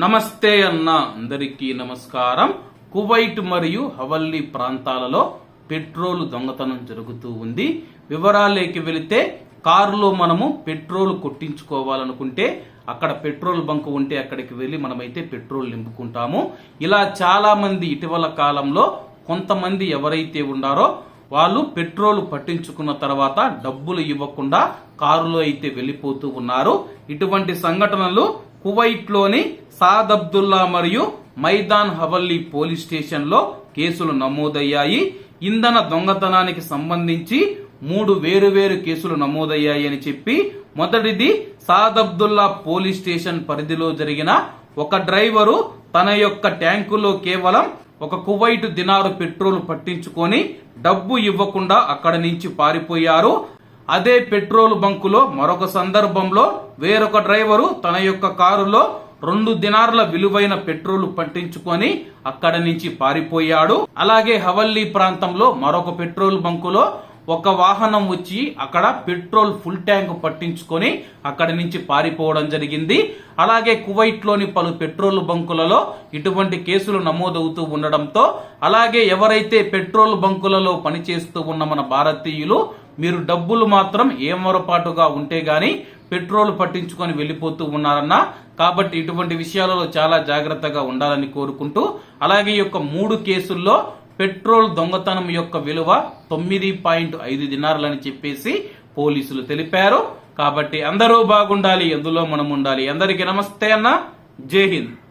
నమస్తే అన్న అందరికీ నమస్కారం. కువైట్ మరియు హవల్లీ ప్రాంతాలలో పెట్రోల్ దొంగతనం జరుగుతూ ఉంది. వివరాలేకి వెళితే కారులో మనము పెట్రోల్ కొట్టించుకోవాలనుకుంటే అక్కడ పెట్రోల్ బంక్ ఉంటే అక్కడికి వెళ్ళి మనమైతే పెట్రోల్ నింపుకుంటాము. ఇలా చాలా మంది ఇటీవల కాలంలో కొంతమంది ఎవరైతే ఉన్నారో వాళ్ళు పెట్రోల్ పట్టించుకున్న తర్వాత డబ్బులు ఇవ్వకుండా కారులో అయితే వెళ్ళిపోతూ ఉన్నారు. ఇటువంటి సంఘటనలు కువైట్లోని సాద్ అబ్దుల్లా మరియు మైదాన్ హవల్లీ పోలీస్ స్టేషన్లో కేసులు నమోదయ్యాయి. ఇంధన దొంగతనానికి సంబంధించి మూడు వేరువేరు కేసులు నమోదయ్యాయి అని చెప్పి మొదటిది సాద్ అబ్దుల్లా పోలీస్ స్టేషన్ పరిధిలో జరిగిన ఒక డ్రైవరు తన యొక్క ట్యాంకులో కేవలం ఒక కువైట్ దినారు పెట్రోల్ పట్టించుకొని డబ్బు ఇవ్వకుండా అక్కడి నుంచి పారిపోయారు. అదే పెట్రోల్ బంకులో మరొక సందర్భంలో వేరొక డ్రైవరు తన యొక్క కారులో రెండు దినార్ల విలువైన పెట్రోల్ పట్టించుకొని అక్కడి నుంచి పారిపోయాడు. అలాగే హవల్లీ ప్రాంతంలో మరొక పెట్రోల్ బంకులో ఒక వాహనం వచ్చి అక్కడ పెట్రోల్ ఫుల్ ట్యాంక్ పట్టించుకొని అక్కడి నుంచి పారిపోవడం జరిగింది. అలాగే కువైట్లోని పలు పెట్రోల్ బంకులలో ఇటువంటి కేసులు నమోదవుతూ ఉండడంతో అలాగే ఎవరైతే పెట్రోల్ బంకులలో పనిచేస్తూ ఉన్న మన భారతీయులు మీరు డబ్బులు మాత్రం ఏమరపాటుగా ఉంటే గాని పెట్రోల్ పట్టించుకొని వెళ్ళిపోతూ ఉన్నారన్న కాబట్టి ఇటువంటి విషయాలలో చాలా జాగ్రత్తగా ఉండాలని కోరుకుంటూ అలాగే ఈ యొక్క మూడు కేసుల్లో పెట్రోల్ దొంగతనం యొక్క విలువ తొమ్మిది పాయింట్ ఐదు దినారులని చెప్పేసి పోలీసులు తెలిపారు. కాబట్టి అందరూ బాగుండాలి ఎందులో మనం ఉండాలి అందరికీ నమస్తే అన్న. జై హింద్.